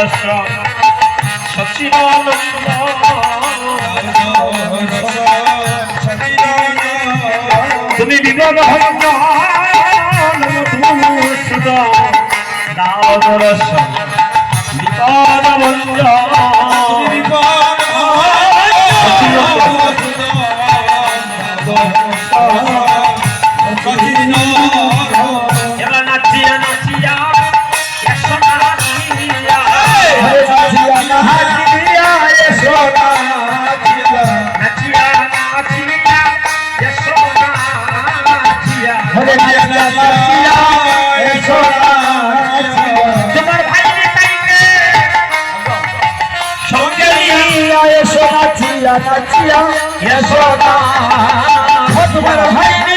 রস তুমি বিবাহ নাম রস বিপদ বিপদ ¡Suscríbete al canal!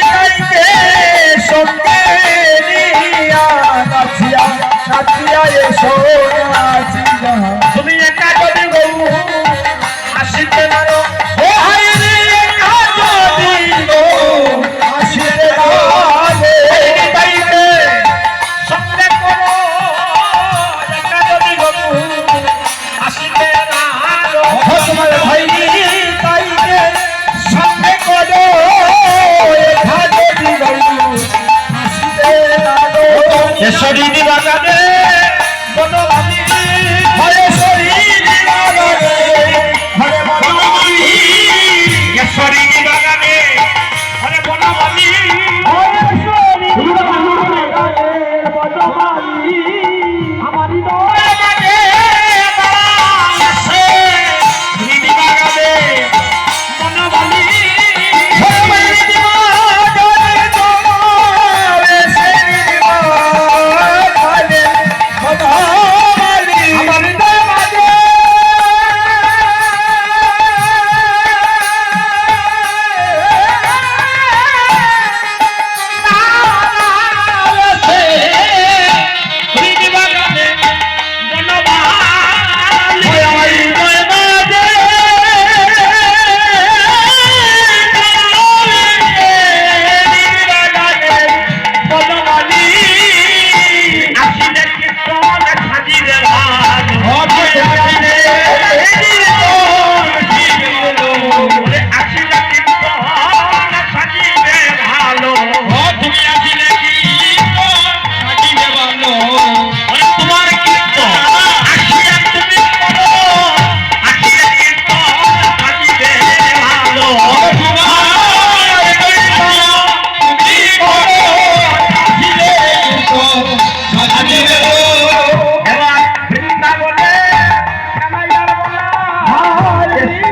啊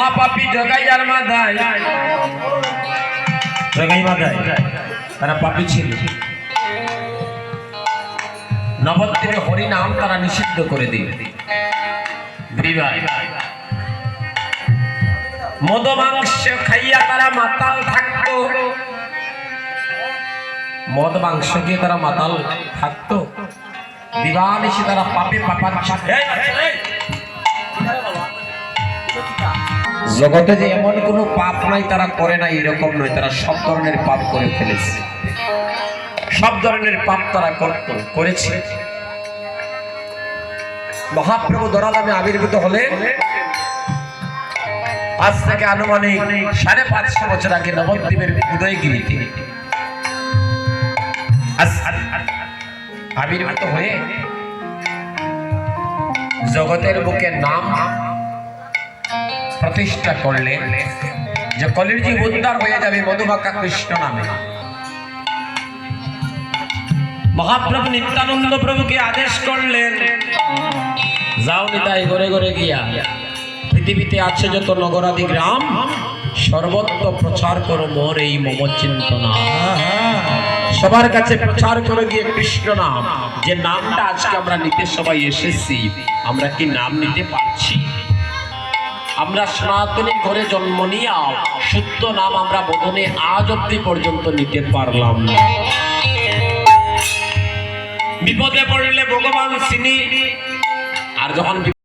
মহাপাপি জগাই যার মাথায়। জগাই মাথায়? তারা পাপি ছিল। নবদ্বীপে হরি নাম তারা নিষিদ্ধ করে দিবে মদ মাংস খাইয়া তারা মাতাল থাকতো। মদ মাংস গিয়ে তারা মাতাল থাকতো। দিবানিশি তারা পাপে পাপার জগতে যে এমন কোন পাপ নাই, তারা করে নাই, এরকম নয়। তারা সব ধরনের পাপ করে ফেলেছে। সব ধরনের পাপ তারা করত করেছে। মহাপ্রভু দরালামে আবির্ভূত হলে, আজ থেকে আনুমানিক সাড়ে পাঁচশো বছর আগে নবদ্বীপের উদয়গিরিতে আবির্ভূত হয়ে জগতের বুকে নাম প্রতিষ্ঠা করলেন যে কলির্জি উদ্ধার হয়ে যাবে মধুবাকা কৃষ্ণ নামে। মহাপ্রভু নিত্যানন্দ প্রভুকে আদেশ করলেন, যাও নিতাই ঘরে ঘরে গিয়া, পৃথিবীতে আছে যত নগরাদি গ্রাম, সর্বত্র প্রচার করো মোর এই মম চিন্তনা সবার কাছে প্রচার করে গিয়ে কৃষ্ণ নাম। যে নামটা আজকে আমরা নিতে সবাই এসেছি, আমরা কি নাম নিতে পারছি? আমরা সনাতনী ঘরে জন্ম নিয়েও সত্য নাম আমরা বোধনে আজ অব্দি পর্যন্ত নিতে পারলাম বিপদে পড়লে ভগবান চিনি, আর যখন